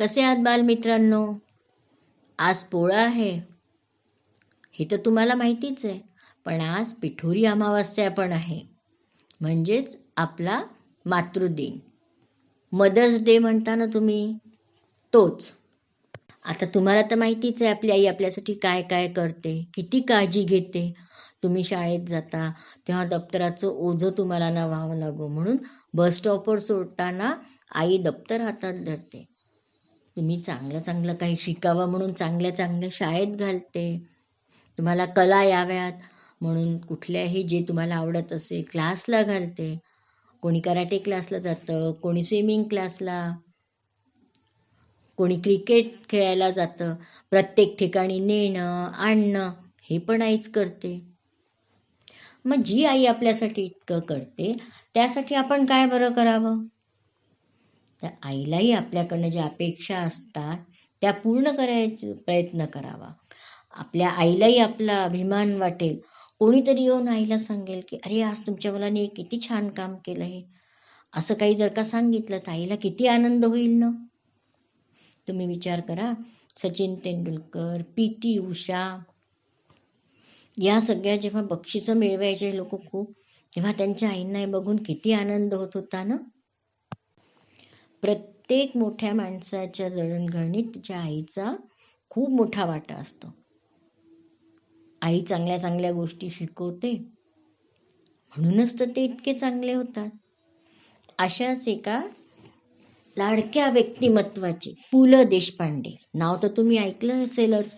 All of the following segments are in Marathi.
कसे आहात बालमित्रांनो? आज पोळा आहे. हे तर तुम्हाला माहितीच आहे पण आज पिठोरी अमावस्या पण आहे. म्हणजेच आपला मातृदिन. मदर्स डे म्हणता ना तुम्ही? तोच. आता तुम्हाला तर माहितीच आहे आपली आई आपल्यासाठी काय काय करते किती काळजी घेते. तुम्ही शाळेत जाता तेव्हा दप्तराचं ओझं तुम्हाला ना व्हावं लागो. म्हणून बस स्टॉपवर सोडताना आई दप्तर हातात धरते. तुम्ही चांगलं चांगलं काही शिकावं म्हणून चांगल्या चांगल्या शाळेत घालते. तुम्हाला कला याव्यात म्हणून कुठल्याही जे तुम्हाला आवडत असेल क्लासला घालते. कोणी कराटे क्लासला जातं कोणी स्विमिंग क्लासला कोणी क्रिकेट खेळायला जातं. प्रत्येक ठिकाणी नेणं आणणं हे पण आईच करते. मग जी आई आपल्यासाठी इतकं करते त्यासाठी आपण काय बरं करावं? त्या आईलाही आपल्याकडनं ज्या अपेक्षा असतात त्या पूर्ण करायचा प्रयत्न करावा. आपल्या आईलाही आपला अभिमान वाटेल. कोणीतरी येऊन आईला सांगेल की अरे आज तुमच्या मुलाने किती छान काम केलं आहे असं काही जर का सांगितलं तर आईला किती आनंद होईल ना? तुम्ही विचार करा. सचिन तेंडुलकर पी टी उषा या सगळ्या जेव्हा बक्षिसं मिळवायचे लोक खूप तेव्हा त्यांच्या आईंना हे बघून किती आनंद होत होता ना? प्रत्येक मोठ्या माणसाच्या जडणघडणीत तिच्या आईचा खूप मोठा वाटा असतो. आई चांगल्या चांगल्या गोष्टी शिकवते. म्हणूनच तर ते इतके चांगले होतात. अशाच एका लाडक्या व्यक्तिमत्वाचे पु ल देशपांडे. नाव तर तुम्ही ऐकलं असेलच.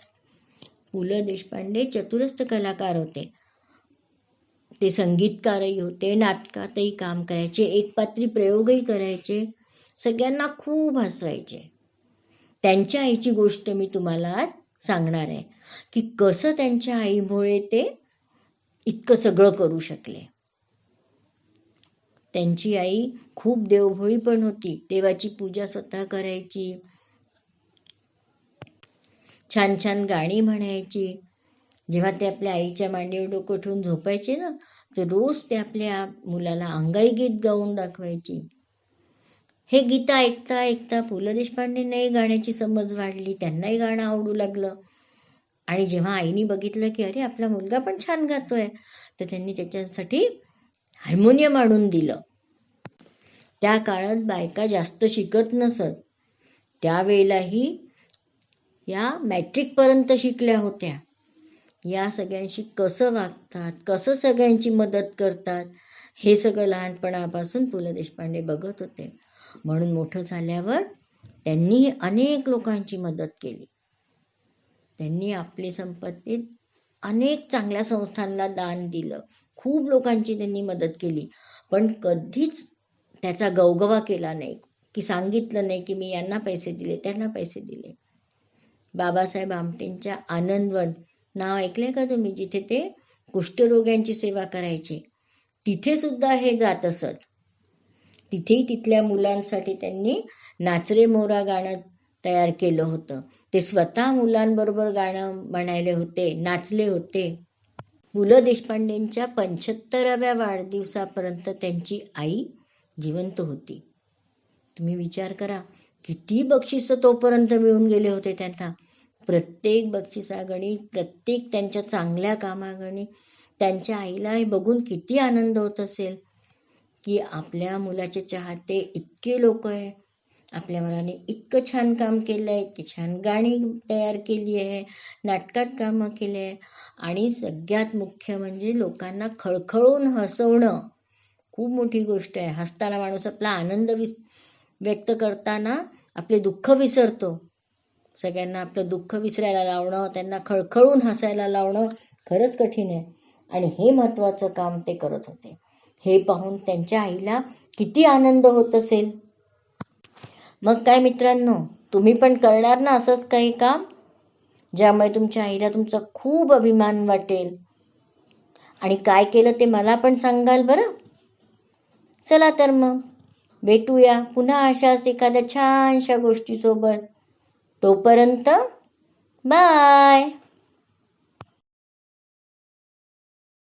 पु ल देशपांडे चतुरस्थ कलाकार होते. ते संगीतकारही होते नाटकातही काम करायचे एकपात्री प्रयोगही करायचे. सगळ्यांना खूप हसवायचे. त्यांच्या आईची गोष्ट मी तुम्हाला आज सांगणार आहे की कसं त्यांच्या आईमुळे ते इतकं सगळं करू शकले. त्यांची आई खूप देवभोळी पण होती देवाची पूजा स्वतः करायची छान छान गाणी म्हणायची. जेव्हा ते आपल्या आईच्या मांडीवर डोकं ठेवून झोपायचे ना तर रोज ते आपल्या मुलाला अंगाई गीत गाऊन दाखवायची. हे गीत ऐकता ऐकता पु ल देशपांडेंनाही गाण्याची समज वाढली त्यांनाही गाणं आवडू लागलं. आणि जेव्हा आईने बघितलं की अरे आपला मुलगा पण छान गातोय तर त्यांनी त्याच्यासाठी हार्मोनियम आणून दिलं. त्या काळात बायका जास्त शिकत नसत. त्यावेळेलाही या मॅट्रिकपर्यंत शिकल्या होत्या. या सगळ्यांशी कसं वागतात कसं सगळ्यांची मदत करतात हे सगळं लहानपणापासून पु ल देशपांडे बघत होते. म्हणून मोठं झाल्यावर त्यांनी अनेक लोकांची मदत केली. त्यांनी आपली संपत्तीत अनेक चांगल्या संस्थांना दान दिलं. खूप लोकांची त्यांनी मदत केली. पण कधीच त्याचा गवगवा केला नाही की सांगितलं नाही की मी यांना पैसे दिले त्यांना पैसे दिले. बाबासाहेब आमटेंच्या आनंदवन नाव ऐकले का तुम्ही? जिथे ते कुष्ठरोग्यांची सेवा करायचे तिथे सुद्धा हे जात असत. तिथेही तिथल्या मुलांसाठी त्यांनी नाचरे मोरा गाणं तयार केलं होतं. ते स्वतः मुलांबरोबर गाणं म्हणायले होते नाचले होते. पु ल देशपांडेंच्या पंच्याहत्तराव्या वाढदिवसापर्यंत त्यांची आई जिवंत होती. तुम्ही विचार करा किती बक्षिसं तोपर्यंत मिळून गेले होते त्यांना? प्रत्येक बक्षिसागणी प्रत्येक त्यांच्या चांगल्या कामागणी त्यांच्या आईला हे बघून किती आनंद होत असेल? की आपल्या मुलाचे चाहते इतके लोक आहे. आपल्या मुलाने इतकं छान काम केलं आहे इतकी छान गाणी तयार केली आहे नाटकात कामं केले आहे. आणि सगळ्यात मुख्य म्हणजे लोकांना खळखळून हसवणं खूप मोठी गोष्ट आहे. हसताना माणूस आपला आनंद विस व्यक्त करताना आपले दुःख विसरतो. सगळ्यांना आपलं दुःख विसरायला लावणं त्यांना खळखळून हसायला लावणं खरंच कठीण आहे. आणि हे महत्त्वाचं काम ते करत होते. हे पाहून त्यांच्या आईला किती आनंद होत असेल. मग काय मित्रांनो तुम्ही पण करणार ना असंच काही काम? ज्यामुळे तुमच्या आईला तुमचा खूप अभिमान वाटेल. आणि काय केलं ते मला पण सांगाल बरं? चला तर मग भेटूया पुन्हा अशाच एखाद्या छानशा गोष्टीसोबत. तोपर्यंत बाय!